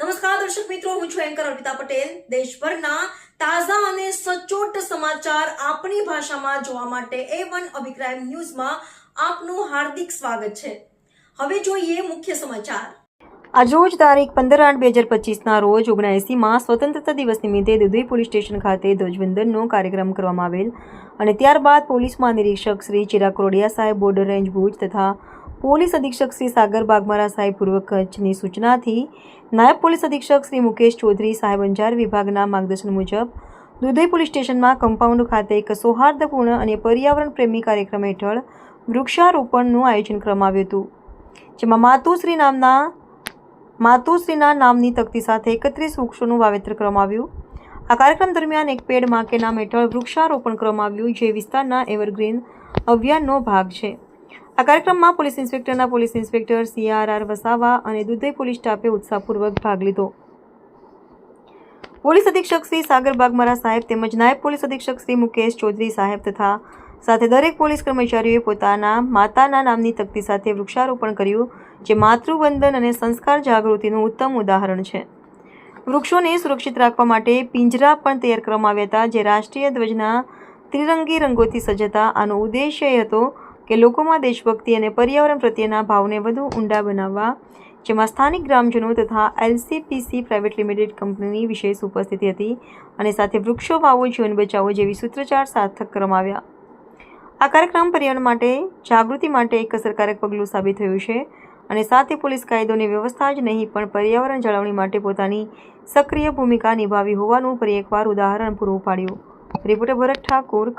નમસ્કાર, દર્શક મિત્રો, હું છું એન્કર અર્પિતા પટેલ. દેશભરના તાજા અને સચોટ સમાચાર આપણી ભાષામાં જોવા માટે એ વન અભિપ્રાય ન્યૂઝમાં આપનું હાર્દિક સ્વાગત છે. હવે જોઈએ મુખ્ય સમાચાર. આજરોજ તારીખ પંદર આઠ બે હજાર પચીસના રોજ ઓગણએંસીમાં સ્વતંત્રતા દિવસ નિમિત્તે દુધઈ પોલીસ સ્ટેશન ખાતે ધ્વજવંદનનો કાર્યક્રમ કરવામાં આવેલ અને ત્યારબાદ પોલીસ મહાનિરીક્ષક શ્રી ચિરાગ કોરડિયા સાહેબ બોર્ડર રેન્જ ભુજ તથા પોલીસ અધિક્ષક શ્રી સાગર બાગમારા સાહેબ પૂર્વ કચ્છની સૂચનાથી નાયબ પોલીસ અધિક્ષક શ્રી મુકેશ ચૌધરી સાહેબ અંજાર વિભાગના માર્ગદર્શન મુજબ દુધઈ પોલીસ સ્ટેશનમાં કમ્પાઉન્ડ ખાતે એક સૌહાર્દપૂર્ણ અને પર્યાવરણ પ્રેમી કાર્યક્રમ હેઠળ વૃક્ષારોપણનું આયોજન કરવામાં આવ્યું હતું, જેમાં માતુશ્રી નામના, માતુશ્રીના નામની તકતી સાથે એકત્રીસ વૃક્ષોનું વાવેતર કરવામાં આવ્યું. આ કાર્યક્રમ દરમિયાન એક પેડમાં નામ હેઠળ વૃક્ષારોપણ કરવામાં આવ્યું, જે વિસ્તારના એવરગ્રીન અભિયાનનો ભાગ છે. આ કાર્યક્રમમાં police ઇન્સ્પેક્ટરના police inspector C R R Vasava અને દુધઈ પોલીસ સ્ટાફે ઉત્સાહપૂર્વક ભાગ લીધો. પોલીસ અધિક્ષક શ્રી સાગર બાગમારા સાહેબ તેમજ નાયબ પોલીસ અધિક્ષક શ્રી મુકેશ ચૌધરી સાહેબ તથા સાથે દરેક પોલીસ કર્મચારીઓએ પોતાના માતાના નામની તકતી સાથે વૃક્ષારોપણ કર્યું, જે માતૃવંદન અને સંસ્કાર જાગૃતિનું ઉત્તમ ઉદાહરણ છે. વૃક્ષોને સુરક્ષિત રાખવા માટે પિંજરા પણ તૈયાર કરવામાં આવ્યા હતા, જે રાષ્ટ્રીય ધ્વજના ત્રિરંગી રંગોથી સજ્જ હતા આનો ઉદ્દેશ્ય એ હતો કે લોકોમાં દેશભક્તિ અને પર્યાવરણ પ્રત્યેના ભાવને વધુ ઊંડા બનાવવા, જેમાં સ્થાનિક ગ્રામજનો તથા એલસીપીસી પ્રાઇવેટ લિમિટેડ કંપનીની વિશેષ ઉપસ્થિતિ હતી અને સાથે વૃક્ષો વાવો, જીવન બચાવો જેવી સૂત્રચાર સાર્થક કરવામાં આ કાર્યક્રમ પર્યાવરણ માટે, જાગૃતિ માટે એક અસરકારક પગલું સાબિત થયું છે અને સાથે પોલીસ કાયદોની વ્યવસ્થા જ નહીં, પણ પર્યાવરણ જાળવણી માટે પોતાની સક્રિય ભૂમિકા નિભાવી હોવાનું ફરી એકવાર ઉદાહરણ પૂરું પાડ્યું. રિપોર્ટર ભરત ઠાકુર